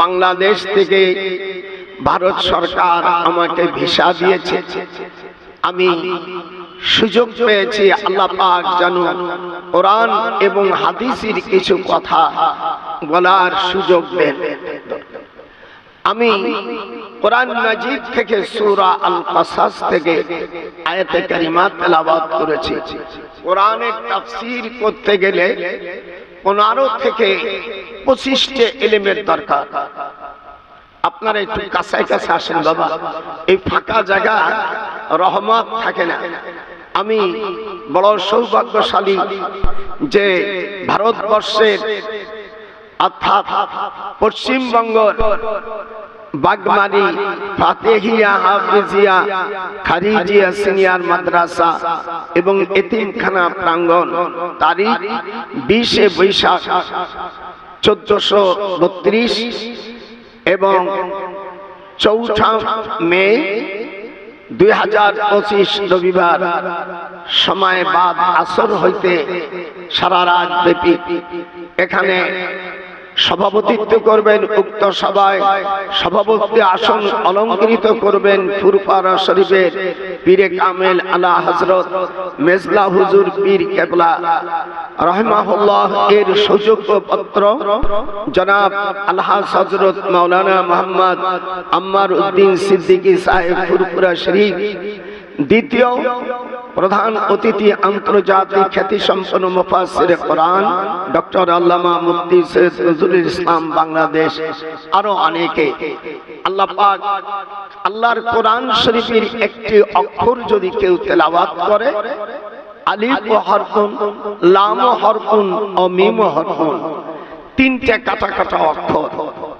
বাংলাদেশ থেকে ভারত সরকার আমাকে ভিসা দিয়েছে। আমি সুযোগ পেয়েছি, আল্লাহ পাক যেন কোরআন এবং হাদিসের কিছু কথা বলার সুযোগ দেন। আমি কোরআন মাজিদ থেকে সূরা আল কাসাস থেকে আয়াতে কারিমা তেলাওয়াত করেছি। কোরআনের তাফসীর করতে গেলে পনেরো থেকে পঁচিশটে এলিমের দরকার। আপনারা একটু কাছায় কাছে আসেন বাবা। এই ফাঁকা জায়গা, রহমত থাকে না। আমি বড় সৌভাগ্যশালী যে ভারতবর্ষের অর্থাৎ পশ্চিমবঙ্গ বাগমারি ফাতেহিয়া, হাফিজিয়া, খারিজিয়া সিনিয়র মাদ্রাসা এবং এতিমখানা প্রাঙ্গণ। তারিখ বিশে বৈশাখ চোদ্দশো বত্রিশ এবং চৌঠা মে দুই হাজার পঁচিশ রবিবার। সময় বাদ আসর হইতে সারা রাত ব্যাপী। এখানে সভাপতিত্ব করবেন উক্ত সভায় সভাপতি আসন অলঙ্কৃত করবেন ফুরফারা শরীফের পীরে কামেল আলা হজরত মেজলা হুজুর পীর কেবলা। রহমাহুল্লাহ এর সুযোগ্য পত্র জনাব আল্লাহ হজরত মাওলানা মোহাম্মদ আম্মার উদ্দিন সিদ্দিকী সাহেব ফুরফুরা শরীফ। দ্বিতীয় প্রধান অতিথি আন্তর্জাতিক খ্যাতি সম্পন্ন মুফাসসির কোরআন ডক্টর আল্লামা মুফতি সৈয়দ নজরুল ইসলাম বাংলাদেশ, আরও অনেকে। আল্লাহ পাক আল্লাহর কোরআন শরীফের একটি অক্ষর যদি কেউ তেলাওয়াত করে, আলিফ হরফুন লাম হরফুন ও মিম হরফুন তিনটা কাটা কাটা অক্ষর।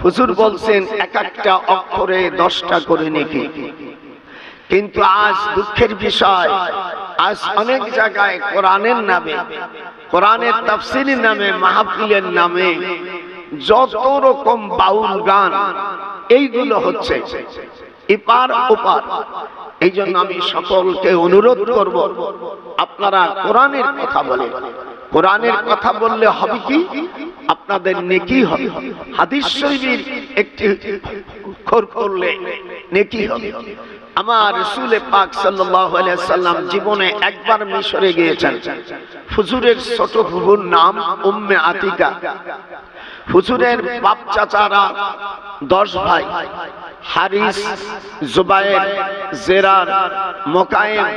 হুজুর বলছেন, এক একটা অক্ষরে দশটা করে নাকি। কিন্তু আজ দুঃখের বিষয় আজ অনেক জায়গায় কোরআনের নামে, কোরআনের তাফসিরের নামে, মাহফিলের নামে যত রকম বাউল গান, এইগুলো হচ্ছে এপার ওপার। এই জন্য আমি সকলকে অনুরোধ করব, আপনারা কোরআনের কথা বলে কোরআনের কথা বললে হবে কি? আপনাদের নেকি হবে। হাদিস শরীফের একটি করলে নেকি হবে। আমার রসুলে পাক আলাইহি সাল্লাম জীবনে একবার মিশরে গিয়েছেন। হুজুরের ছোট ফুফুর নাম উম্মে আতিকা। হুজুরের বাপ চাচারা দশ ভাই, হারিস, জুবায়ের, জেরার, মোকায়েম,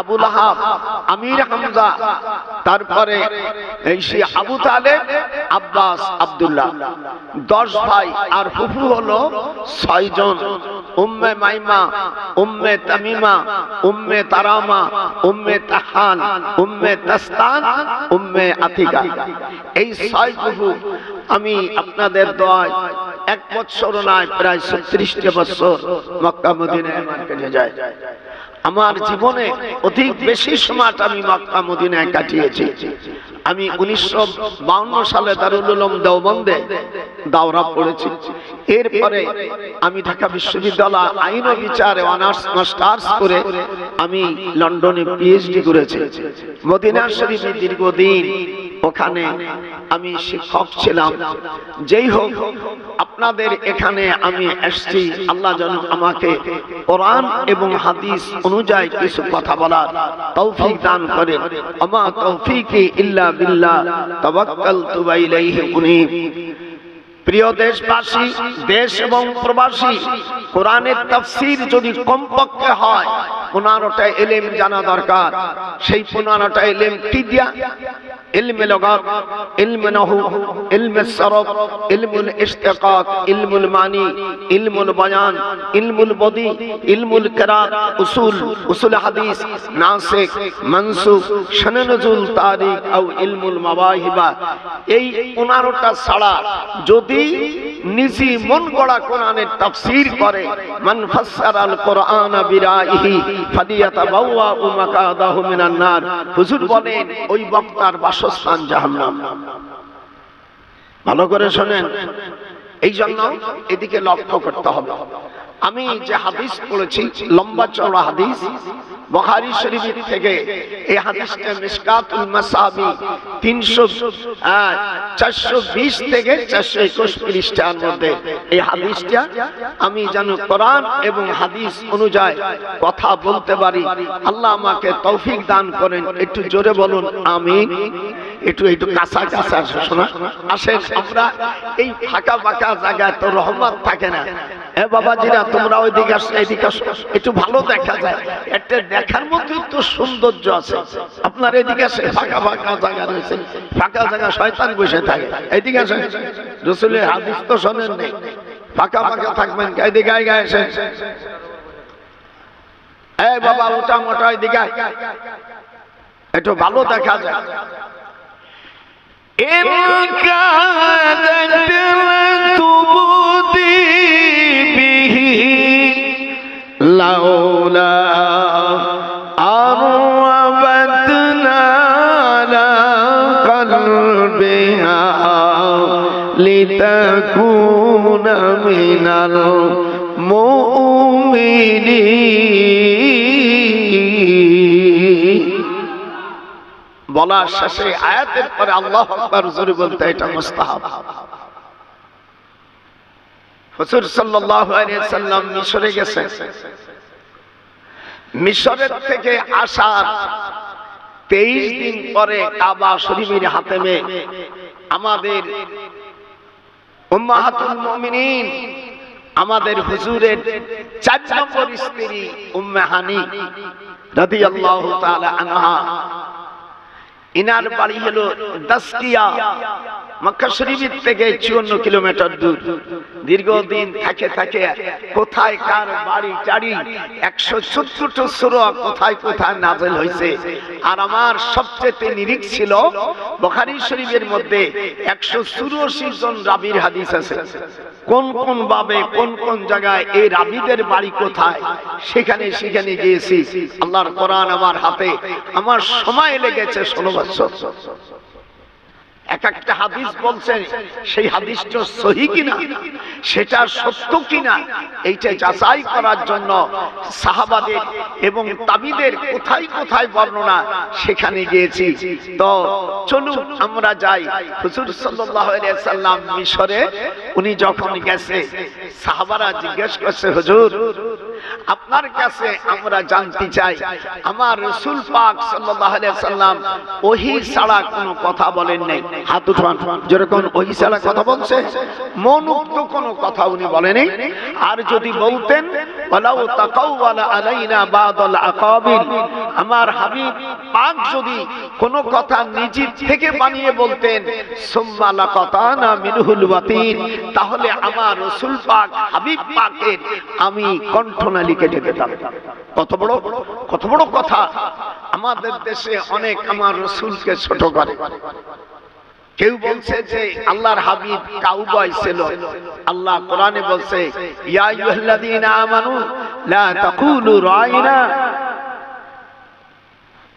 আবুল আহাব, আমির হামজা, তারপরে এই সে আবু তালেব, আব্বাস, আব্দুল্লাহ। দশ ভাই আর ফুফু হলো ছয়জন উম্মে মাইমা, উম্মে তামিমা, উম্মে তারামা, উম্মে তাহান, উম্মে তাস্তান উম্মে আতিকা। এই ছয় আমি আপনাদের দোয়ায় এক বছর নয় প্রায় বছর মক্কা মদিনায় আমার যায় আমার জীবনে অধিক বেশি সময় আমি মক্কা, মদিনায় কাটিয়েছি। আমি উনিশশো সালে দারুল উলুম দেওবন্দে দাওরা পড়েছি। এরপরে আমি ঢাকা বিশ্ববিদ্যালয় আইন ও বিচারে অনার্স মাস্টার্স করে আমি লন্ডনে পিএইচডি করেছি। মদিনা শরীফে দীর্ঘদিন ওখানে আমি শিক্ষক ছিলাম। যেই হোক আপনাদের এখানে আমি এসছি। আল্লাহ যেন আমাকে কোরআন এবং হাদিস অনুযায়ী কিছু কথা বলার তৌফিক দান করেন আমা তৌফিকি ইল্লা বিল্লাহ। তাওয়াক্কালতু ইলাইহি উনীব প্রিয় দেশবাসী, দেশ এবং প্রবাসী, কোরআনের তাফসীর যদি কমপক্ষে হয়, পনেরোটা এলেম জানা দরকার। সেই পনেরোটা এলেম কি দিয়া? ইলমে ইলমুল ইশতিকাক ইলমুল মানি, ইলমুল বদি, ইলমুল কিরাত, উসুল উসুল হাদিস, নাসিক, মানসুখ শানে নজুল এই 15টা ছাড়া যদি নিজি মন গড়া কোরআনের তাফসীর করে, মান ফাসসারাল কোরআন বিরাইহি মিনান নার। হুজুর বলেন, ওই বক্তার বাসস্থান জাহান্নাম। ভালো করে শোনেন এই জন্য এদিকে লক্ষ্য করতে হবে। আমি যে হাদিস পড়েছি, লম্বা চওড়া হাদিস, বখারি শরীফ থেকে এই হাদিসটা মিসকাতুল মাসাবি তিনশো চারশো বিশ থেকে চারশো একুশ পৃষ্ঠার মধ্যে। এই হাদিসটা আমি যেন কোরআন এবং হাদিস অনুযায়ী কথা বলতে পারি। আল্লাহ আমাকে তৌফিক দান করেন। একটু জোরে বলুন আমি একটু একটু কাঁচা কাঁচা শোনা। আসেন, আমরা এই ফাঁকা ফাঁকা জায়গায় তো রহমত থাকে না। এ বাবাজিরা তোমরা ওইদিকে আসো এদিকে আসো একটু ভালো দেখা যায় একটা দেখার মধ্যে তো সৌন্দর্য আছে আপনার এদিকে আসে ফাঁকা ফাঁকা জায়গা রয়েছে ফাঁকা জায়গা শয়তান বসে থাকে এদিকে আসে রসুলের হাদিস তো শোনেন নেই ফাঁকা ফাঁকা থাকবেন এদিকে গায়ে গায়ে এসে এই বাবা ওটা মোটা এদিকে আয়। একটু ভালো দেখা যায় إن كادت لتبدي أربتنا على قلبها لتكون من المؤمنين বলার শেষে আয়াতের পরে আল্লাহ আকবার জোরে বলতে এটা মুস্তাহাব হুজুর সাল্লাল্লাহু আলাইহি সাল্লাম মিশরে গেছেন মিশরের থেকে আসার তেইশ দিন পরে কাবা শরীফের হাতেমে আমাদের আমাদের হুজুরের চার নম্বর স্ত্রী উম্মে হানি রাদিয়াল্লাহু তাআলা আনহা, ইনার বাড়ি হলো দাসকিয়া। মক্কা শরীফের থেকে চুয়ান্ন কিলোমিটার দূর। দীর্ঘদিন থাকে থাকে কোথায় কার বাড়ি টাড়ি একশো চোদ্দটা সুরা কোথায় কোথায় নাজেল হয়েছে আর আমার সবচেয়ে নিরিখ ছিল বখারি শরীফের মধ্যে একশো চুরাশি জন রাবির হাদিস আছে। কোন কোন ভাবে কোন কোন জায়গায় এই রাবিদের বাড়ি কোথায়? সেখানে সেখানে গিয়েছি। আল্লাহর কোরআন আমার হাতে। আমার সময় লেগেছে ষোলো বছর। এক একটা হাদিস বলছে, সেই হাদিসটা সহি কিনা? সেটা সত্য কিনা? এইটা যাচাই করার জন্য সাহাবাদের এবং তাবিদের কোথায় কোথায় বর্ণনা, সেখানে গিয়েছি। তো চলুন আমরা যাই। হুজুর সাল্লাম মিশরে, উনি যখন গেছে, সাহাবারা জিজ্ঞেস করছে, হুজুর, আপনার কাছে আমরা জানতে চাই, আমার রসুল পাক আলাইহি সাল্লাম ওহি ছাড়া কোনো কথা বলেন নাই হাত উঠান। যেরকম ওহি ছাড়া কথা বলছে মন উক্ত কোনো কথা উনি বলেনি। আর যদি বলতেন আমার হাবিব পাক যদি কোনো কথা নিজের থেকে বানিয়ে বলতেন, সুম্মা লাকাতানা মিনহুল ওয়াতিন, তাহলে আমার রসুল পাক, হাবিব পাকের আমি কণ্ঠনালী কেটে দিতাম। কত বড় কত বড় কথা। আমাদের দেশে অনেক আমার রসুলকে ছোট করে। কেউ বলছে যে আল্লাহর হাবিব কাউবয় ছিল। আল্লাহ কোরআনে বলছে, ইয়া আইয়ুহাল্লাযীনা আমানু, লা তাকুলু রাইনা।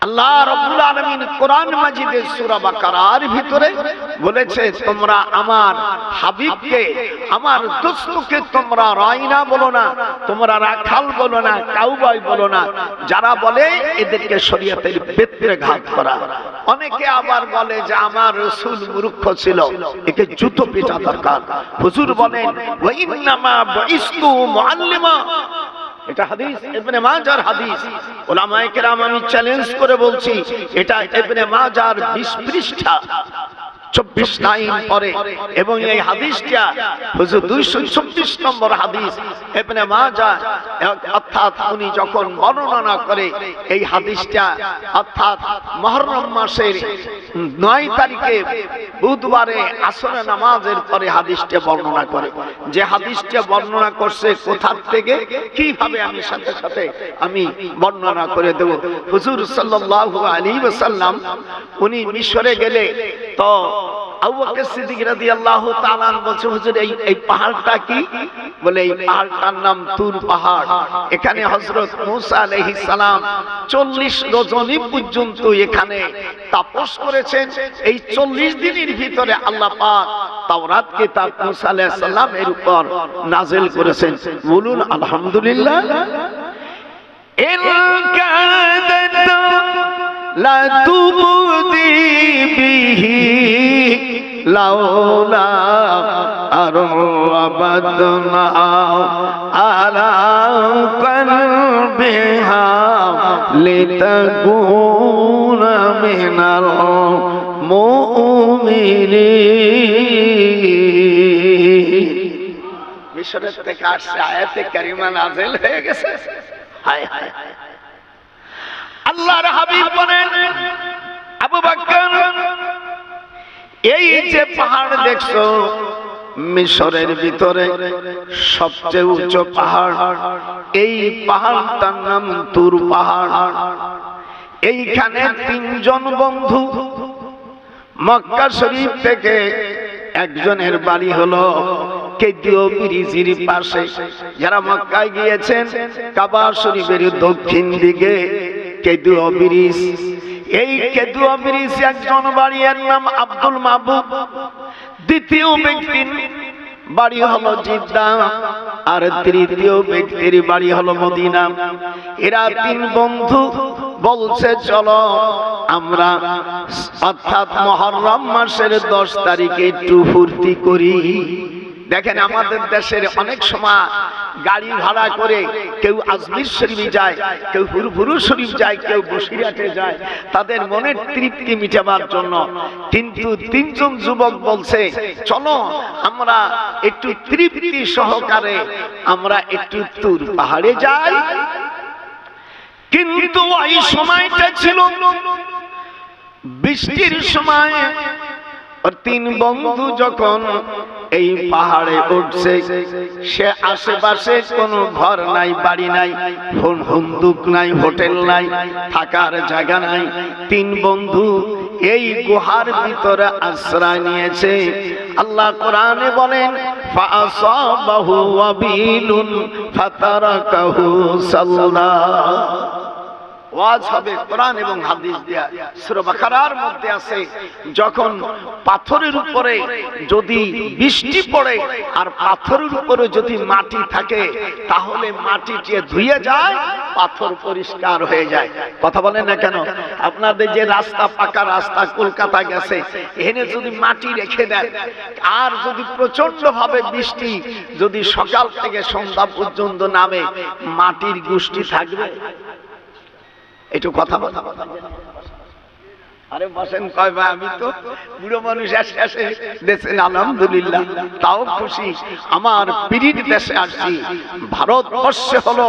আল্লাহ রাব্বুল আলামিন কোরআন মাজিদের সূরা বাকারার ভিতরে বলেছে, তোমরা আমার হাবিবকে, আমার দোস্তকে তোমরা রাইনা বলো না, তোমরা রাখাল বলো না কাউবয় বলো না, যারা বলে এদেরকে শরীয়তের বেত্রে ঘাত করা। অনেকে আবার বলে যে, আমার রসুল মূর্খ ছিল, একে জুতো পেটা দরকার। হুজুর বলেন, ওয়া বুইস্তু মুআল্লিমা। এটা হাদিস, ইবনে মাজার হাদিস। ওলামায়ে কেরাম আমি চ্যালেঞ্জ করে বলছি, এটা ইবনে মাজার 20 পৃষ্ঠা। চব্বিশ লাইন পরে। এবং এই হাদিসটা হুজুর দুইশো চব্বিশ নম্বর হাদিস। এখানে মাজা অর্থাৎ উনি যখন বর্ণনা করে এই হাদিসটা, অর্থাৎ মহরম মাসের নয় তারিখে বুধবারে আসরে নামাজের পরে হাদিসটা বর্ণনা করে। যে হাদিসটা বর্ণনা করছে কোথার থেকে, কীভাবে আমি সাথে সাথে আমি বর্ণনা করে দেব। হুজুর সাল্লাল্লাহু আলাইহি ওয়াসাল্লাম, উনি মিশরে গেলে তো নাজেল করেছেন। বলুন আলহামদুলিল্লাহ। লা লাউলা আর আবাদনা আলা কলবিহা লিতাকুন মিনাল মুমিনিন মিশরের থেকে আসছে, আয়াতে কারিমা নাজেল হয়ে গেছে। হায় হায়। আল্লাহর হাবিব বলেন, আবু বকর এই যে পাহাড় দেখছ, মিশরের ভিতরে সবচেয়ে উঁচু পাহাড়, এই পাহাড়টার নাম তুর পাহাড়। এইখানে তিনজন বন্ধু, মক্কা শরীফ থেকে একজনের বাড়ি হলো কেদিও ব্রিজের পাশে। যারা মক্কায় গিয়েছেন, কাবা শরীফের দক্ষিণ দিকে কেদুয়া ব্রিজ এই কেদুয়া ব্রিজ একজন বাড়ি এর নাম আব্দুল মাহবুব দ্বিতীয় ব্যক্তির বাড়ি হলো জিদ্দা আর তৃতীয় ব্যক্তির বাড়ি হলো মদিনা। এরা তিন বন্ধু, বলছে, চলো আমরা অর্থাৎ মহরম মাসের দশ তারিখে একটু ফুর্তি করি। দেখেন আমাদের দেশের অনেক সময় গাড়ি ভাড়া করে কেউ আজমির শরীফ যায়, কেউ হুরভুরু শরীফ যায়, কেউ বসিরাটে যায়। তাদের মনের তৃপ্তি মিটাবার জন্য কিন্তু তিনজন যুবক বলছে, চলো আমরা একটু তৃপ্তি সহকারে আমরা একটু তুর পাহাড়ে যাই। কিন্তু এই সময়টা ছিল বৃষ্টির সময়। তিন বন্ধু যখন এই পাহাড়ে উঠছে, সে আশেপাশে কোনো ঘর নাই, বাড়ি নাই ফোন হুন্দুক নাই, হোটেল নাই, থাকার জায়গা নাই। তিন বন্ধু এই গুহার ভিতরে আশ্রয় নিয়েছে। আল্লাহ কোরআনে বলেন ফাসাবাহু ওয়াবিলুন ফাতারাকাহু সাল্লাহ ওয়াজ হবে, কোরআন এবং হাদিস দেয়া। সূরা বাকারার মধ্যে আছে, যখন পাথরের উপরে যদি বৃষ্টি পড়ে আর পাথরের উপরে যদি মাটি থাকে, তাহলে মাটিটি ধুয়ে যায়, পাথর পরিষ্কার হয়ে যায়। কথা বলেন না কেন? আপনাদের যে রাস্তা, পাকা রাস্তা কলকাতা গেছে, এখানে যদি মাটি রেখে দেন, আর যদি প্রচণ্ড ভাবে বৃষ্টি যদি সকাল থেকে সন্ধ্যা পর্যন্ত নামে, মাটির গোষ্ঠী থাকবে? একটু কথা বলা। আরে বসেন, কয় ভাই, আমি তো বুড়ো মানুষ আসে আসে দেশেন আলহামদুলিল্লাহ, তাও খুশি। আমার পিড়ির দেশে আসছি। ভারতবর্ষে হলো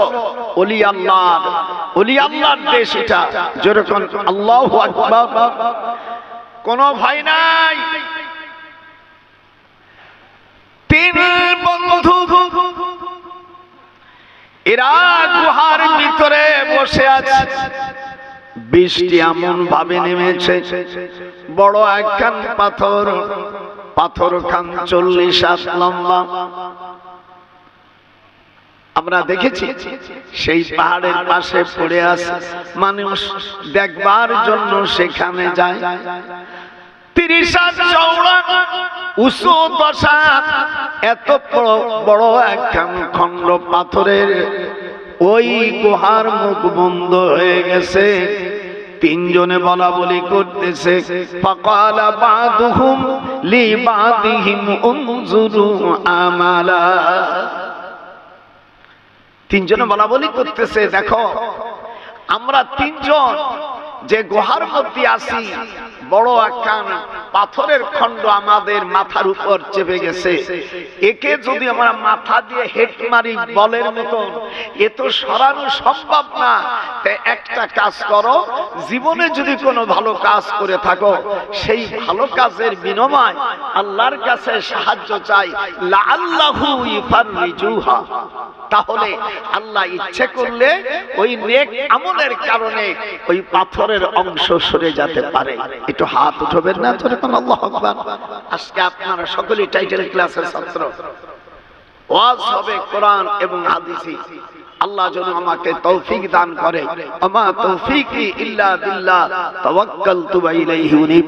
অলি আল্লাহর অলি আল্লাহর দেশ এটা। যেরকম আল্লাহ কোন ভাই নাই। তিন বন্ধু এরা গুহার ভিতরে বসে আছে। বৃষ্টি এমন ভাবে নেমেছে, বড় একখান পাথর পাথর খান চল্লিশ হাত লম্বা। আমরা দেখেছি, সেই পাহাড়ের পাশে পড়ে আছে মানুষ, দেখবার জন্য সেখানে যায়। এত বড় বড় একখান খণ্ড পাথরের ওই গুহার মুখ বন্ধ হয়ে গেছে। তিনজনে বলা বলি করতেছে লি আমালা। তিনজনে বলা বলি করতেছে, দেখো, আমরা তিনজন যে গুহার মধ্যে আছি, বড় একখান পাথরের খণ্ড আমাদের মাথার উপর চেপে গেছে। একে যদি আমরা মাথা দিয়ে হেট মারি বলের মতন এ তো সরানো সম্ভব না। একটা কাজ করো, জীবনে যদি কোনো ভালো কাজ করে থাকো, সেই ভালো কাজের বিনিময় আল্লাহর কাছে সাহায্য চাই। লাল্লাহু ইফাররিজুহা। তাহলে আল্লাহ ইচ্ছে করলে ওই নেক আমলের কারণে ওই পাথরের অংশ সরে যেতে পারে। একটু হাত উঠবেন না তোর কোন আল্লাহ আকবার। আজকে আপনারা সকলেই টাইটেল ক্লাসের ছাত্র। ওয়াজ হবে কোরআন এবং হাদিসি আল্লাহ যেন আমাকে তৌফিক দান করে। আমা তৌফিকি ইল্লা বিল্লাহ, তাওয়াক্কালতু ওয়া ইলাইহি উনীব।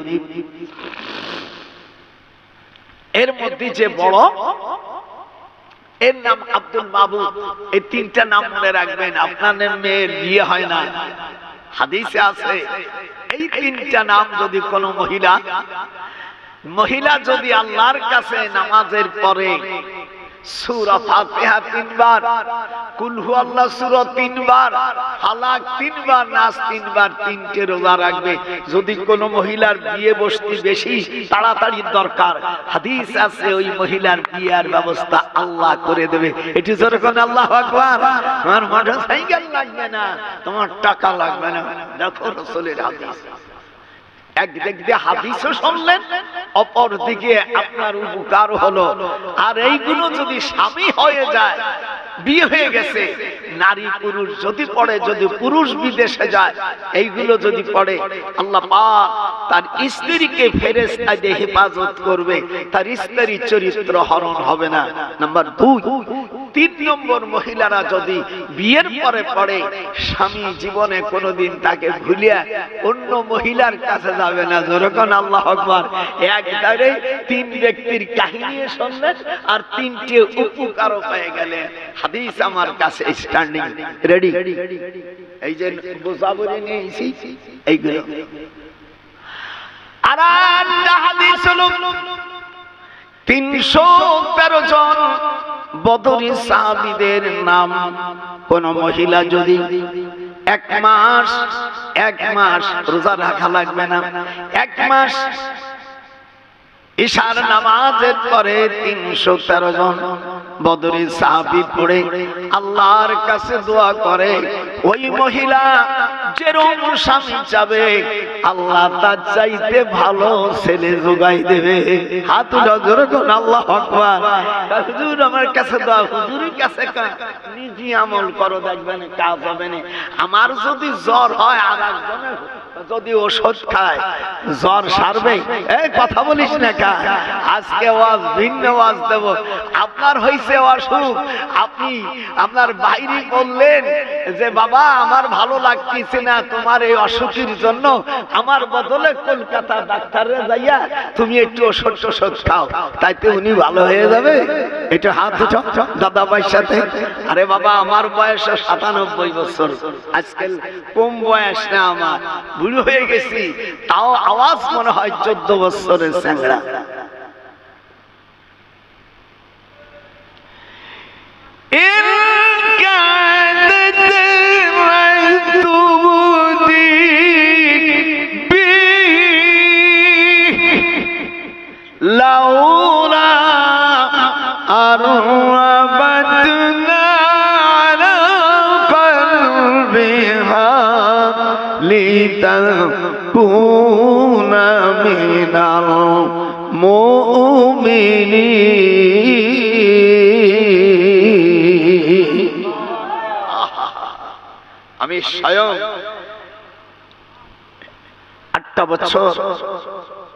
এর মধ্যে যে বড় এর নাম আব্দুল মাহবুব এই তিনটা নাম মনে রাখবেন, আপনার মেয়ের বিয়ে হয় না। হাদিসে আছে, এই তিনটা নাম যদি কোনো মহিলা মহিলা যদি আল্লাহর কাছে নামাজের পরে যদি মহিলার বিয়ে বসতি বেশি, তাড়াতাড়ি দরকার। হাদিস আছে, ওই মহিলার বিয়ার ব্যবস্থা আল্লাহ করে দেবে। এটি যেরকম আল্লাহ আকবার? আমার মোটরসাইকেল লাগবে না? তোমার টাকা লাগবে না। দেখো হাদিস। এইগুলো যদি নারী পুরুষ যদি পড়ে, যদি পুরুষ বিদেশে যায়, এইগুলো যদি পড়ে, আল্লাহ তার স্ত্রীকে ফেরেস্তা হেফাজত করবে, তার স্ত্রীর চরিত্র হরণ হবে না। নাম্বার দুই তিন নম্বর মহিলারা যদি বিয়ের পরে পড়ে, স্বামী জীবনে কোনোদিন তাকে ভুলিয়া অন্য মহিলার কাছে যাবে না। যেরকম আল্লাহ আকবার। একবারে তিন ব্যক্তির কাহিনী শুনলেন আর তিনটে উপকারও পেয়ে গেলেন। হাদিস আমার কাছে স্ট্যান্ডিং রেডি এই যে বোঝাবরি নিয়েছি, এইগুলো। আর হাদিস হলো তিনশো তেরো জন বদরি সাহাবিদের নাম। কোন মহিলা যদি এক মাস এক মাস রোজা রাখা লাগবে না। এক মাস ঈশার নামাজের পরে তিনশো তেরো জন বদরি সাহাবি পড়ে আল্লাহর কাছে দোয়া করে, ওই মহিলা যেরকম স্বামী যাবে আল্লাহ তার চাইতে ভালো ছেলে যোগাই দেবে। হাত নজর কোন আল্লাহ আকবার। হুজুর আমার কাছে দোয়া, হুজুরের কাছে নিজে আমল করো, দেখবেন কাজ হবে না। আমার যদি জ্বর হয় আর একজনের যদি ওষুধ খায়, জ্বর সারবে। এই কথা বলিস না কা। আজকে ওয়াজ, ভিন্ন ওয়াজ দেব। আপনার হইছে অসুখ। আপনি আপনার বাইরে বললেন যে, বাবা, আমার ভালো লাগতেছে না তোমার এই অসুখের জন্য। আমার বদলে কলকাতা ডাক্তারে যাইয়া তুমি একটু ওষুধ টষুধ খাও। তাইতে উনি ভালো হয়ে যাবে। এটা হাত উঠাও দাদা ভাইয়ের সাথে। আরে বাবা, আমার বয়স সাতানব্বই বছর। আজকাল কম বয়স না আমার। বুড়ো হয়ে গেছি তাও আওয়াজ মনে হয় চোদ্দ বছরের স্যাংরা إن لتكون من المؤمنين আমি স্বয়ং আটটা বছর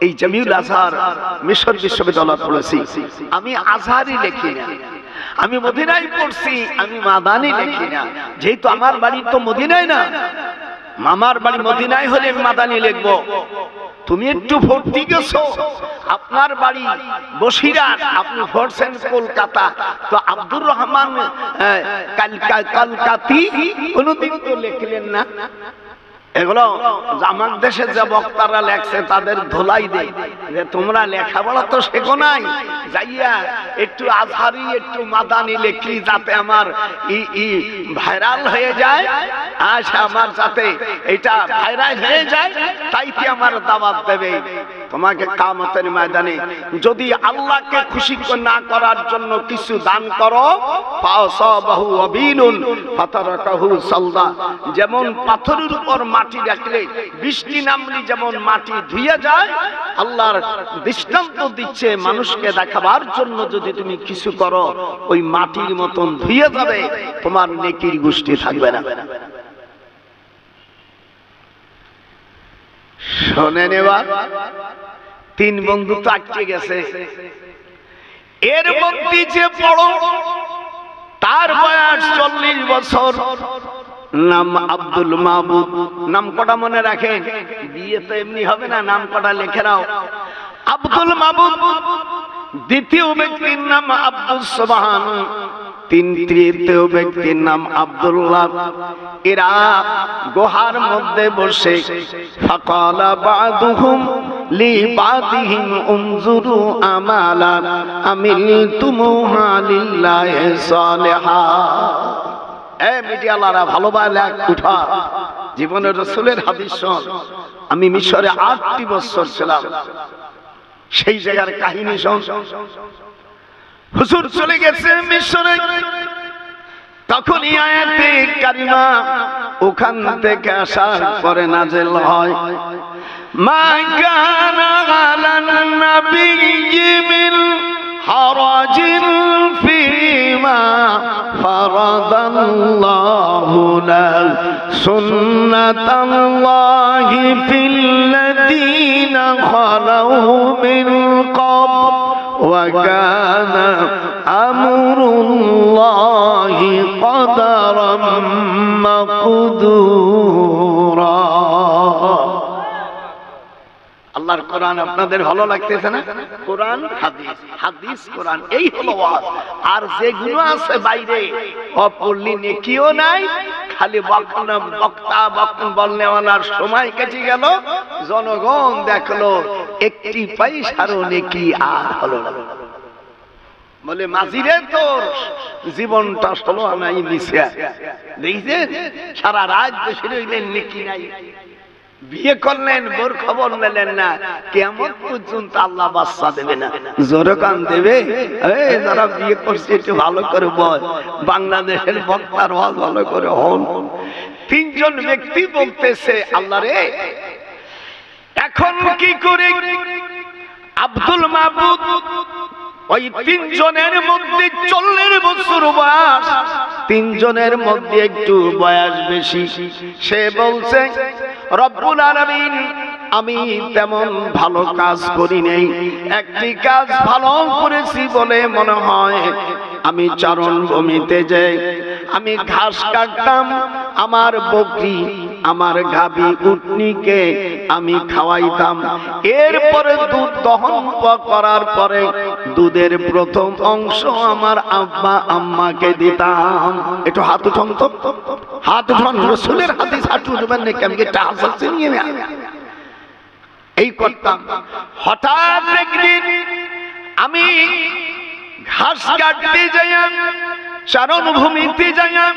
এই জামিউল আজহার মিশর বিশ্ববিদ্যালয় পড়েছি আমি আজহারই লেখি না আমি মদিনায় পড়ছি আমি মাদানি লেখি না যেহেতু আমার বাড়ি তো মদিনায় না মামার বাড়ি মদিনায় হলে মাদানি লিখব। তুমি একটু ভর্তি গেছো। আপনার বাড়ি বসিরাট আপনি ভরছেন কলকাতা। তো আব্দুর রহমান কালকা- কালকাতি কোনদিন তো লিখলেন না। এগুলো আমার দেশে যে বক্তারা লেখছে, তাদের ধোলাই দেয় যে তোমরা লেখাপড়া তো শেখো নাই। যাইয়া একটু আজহারি, একটু মাদানি লেখলি যাতে আমার ই ই ভাইরাল হয়ে যায়। আচ্ছা আমার যাতে এটা ভাইরাল হয়ে যায় তাইতে আমার দাওয়াত দেবে। তোমাকে কামতের ময়দানে যদি আল্লাহকে খুশি না করার জন্য কিছু দান করো ফাসাবাহু আবিনুন ফাতারাকাহু সালদা। যেমন পাথরের উপর মাটি রাখলে বৃষ্টি নামলি যেমন মাটি ধুয়ে যায়, আল্লাহর দৃষ্টান্ত দিচ্ছে মানুষকে দেখাবার জন্য যদি তুমি কিছু করো, ওই মাটির মতন ধুয়ে যাবে, তোমার নেকির গোষ্ঠী থাকবে না। শোনেন এবার, তিন বন্ধু তো আটকে গেছে। এর মধ্যে যে বড়, তার বয়স চল্লিশ বছর। নাম আব্দুল মাহবুব নাম কটা মনে রাখেন বিয়ে তো এমনি হবে না, নাম কটা লিখে নাও আব্দুল মাহবুব দ্বিতীয় ব্যক্তির নাম আব্দুল সোবাহান। তিন তৃতীয় ব্যক্তির নাম আব্দুল্লাহ। এরা গুহার মধ্যে বসে ফাকালা বাদুহুম লিবাদিহিম উনজুরু আমালা আমিলতুমুহা লিল্লাহি সালিহা। আমি মিশরে আটটি বছর ছিলাম। সেই জায়গার কাহিনী হুজুর চলে গেছে মিশরে। তখনই আয়াতে কারিমা ওখান থেকে আসার পরে নাজেল হয়। মা কানা ফিমা الله لا سنة الله في الذين خلوا من قبل وكان أمر الله قدرا مقدورا আল্লাহর কোরআন আপনাদের ভালো লাগতেছে না? কোরআন, হাদিস। হাদিস, কোরআন, এই হলো আর যেগুলো আছে বাইরে, অপরলি নেকিও নাই, খালি বক্তা বক্তা বক্তা বলনেওয়ালার সময় কেটে গেল, জনগণ দেখল, একটি পয়সারও নেকি আর হলো না। বলে মাঝিরে তোর জীবনটা ষোলো আনাই মিশে দেখছেন? সারা রাত বসে রইলেন, নেকি নাই। বিয়ে করলেন, বোর খবর নিলেন না। কেমন পর্যন্ত আল্লাহ বাচ্চা দেবে না। জোরে কান দেবে? যারা বিয়ে করছে, একটু ভালো করে বল। বাংলাদেশের বক্তার হল ভালো করে হন। তিনজন ব্যক্তি বলতেছে, আল্লাহ রে, এখন কি করে আব্দুল মাহবুদ ওই তিনজনের মধ্যে চল্লিশ বছর বয়স। তিনজনের মধ্যে একটু বয়স বেশি। সে বলছে, রব্বুল আলামিন, আমি তেমন ভালো কাজ করি নেই। একটি কাজ ভালো করেছি বলে মনে হয়। আমি চারণ ভূমিতে যাই আমি ঘাস কাটতাম, আমার বকরি, আমার গাবি উটনিকে আমি খাওয়াইতাম। এরপরে দুধ দহন করার পরে দুধের প্রথম অংশ আমার আব্বা আম্মাকে দিতাম। একটু হাত উঠন তো। হাত উঠন, রসুলের হাতে হাত উঠবেন হাসাচ্ছি নিয়ে এই করতাম। হঠাৎ একদিন আমি ঘাস কাটতে যাইয়াম চারণ ভূমিতে যাইয়াম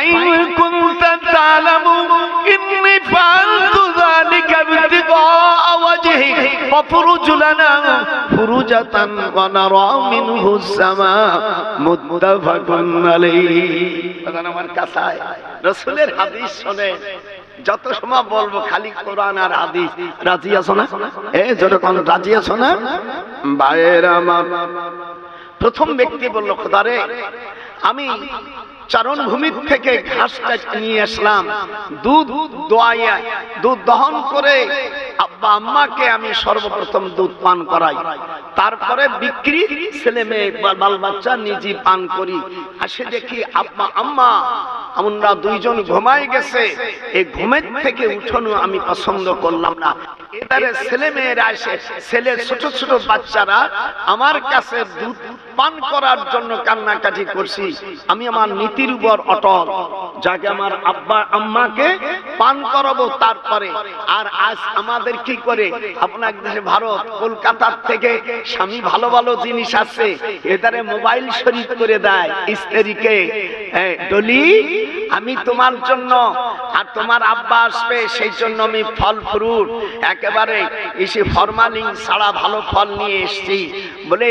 ফাইন কুনতা তালামু ইন্নি فعلت ذلك ابتغاء وجهك ففرج لنا فرجة ونرى منه السماء متفق عليه আমার কাছায় রসুলের হাদিস শুনে যত সময় বলবো খালি কোরআন আর হাদিস রাজি আছো না এ যতক্ষণ রাজি আছো না ভাইয়ের আমার প্রথম ব্যক্তি বলল খোদারে আমি চারণ ভূমির থেকে ঘাসটা নিয়ে আসলাম। দুধ দোয়াইয়া, দুধ দহন করে আব্বা আম্মাকে আমি সর্বপ্রথম দুধ পান করাই। তারপরে বিক্রি ছেলে মেয়ে বাল বাচ্চা নিজে পান করি। আসে দেখি আব্বা আম্মা, আমরা দুইজন ঘুমাই গেছে। এই ঘুমের থেকে উঠানো আমি পছন্দ করলাম না। এবারে ছেলে মেয়েরা আসে ছেলে ছোট ছোট বাচ্চারা আমার কাছে দুধ পান করার জন্য কান্নাকাটি করছি। আমি আমার নীতির উপর অটল, যাকে আমার আব্বা, আম্মাকে পান করাবো তারপরে। আর আজ আমাদের কি করে? আপনার দেশে ভারত, কলকাতার থেকে স্বামী ভালো ভালো জিনিস আছে এদারে মোবাইল শরীফ করে দেয় স্ত্রীকে। ডলি, আমি তোমার জন্য, আর তোমার আব্বা আসবে, সেই জন্য আমি ফল, ফ্রুট, একেবারে এসে ফরমালিন ছাড়া ভালো ফল নিয়ে এসেছি। বলে,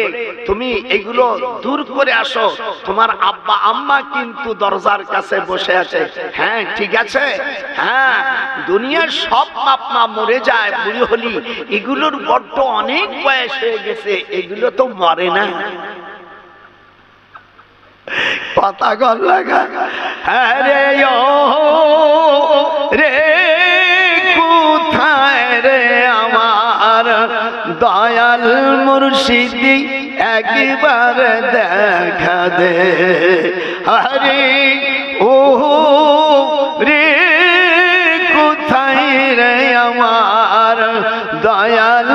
তুমি এগুলো দূর করে আসো। তোমার আব্বা, আম্মা কিন্তু দরজার কাছে বসে আছে। হ্যাঁ ঠিক আছে? হ্যাঁ দুনিয়ার সব মা মরে যায়, বুড়ি হলি। এগুলোর বড্ড অনেক বয়স হয়ে গেছে, এগুলো তো মরে না। পাতা গল লাগা আরে ও, রে, কোথায় রে আমার দয়াল মুর্শিদি? একবার দেখা দে। আরে ও রে কোথায় রে আমার দয়াল?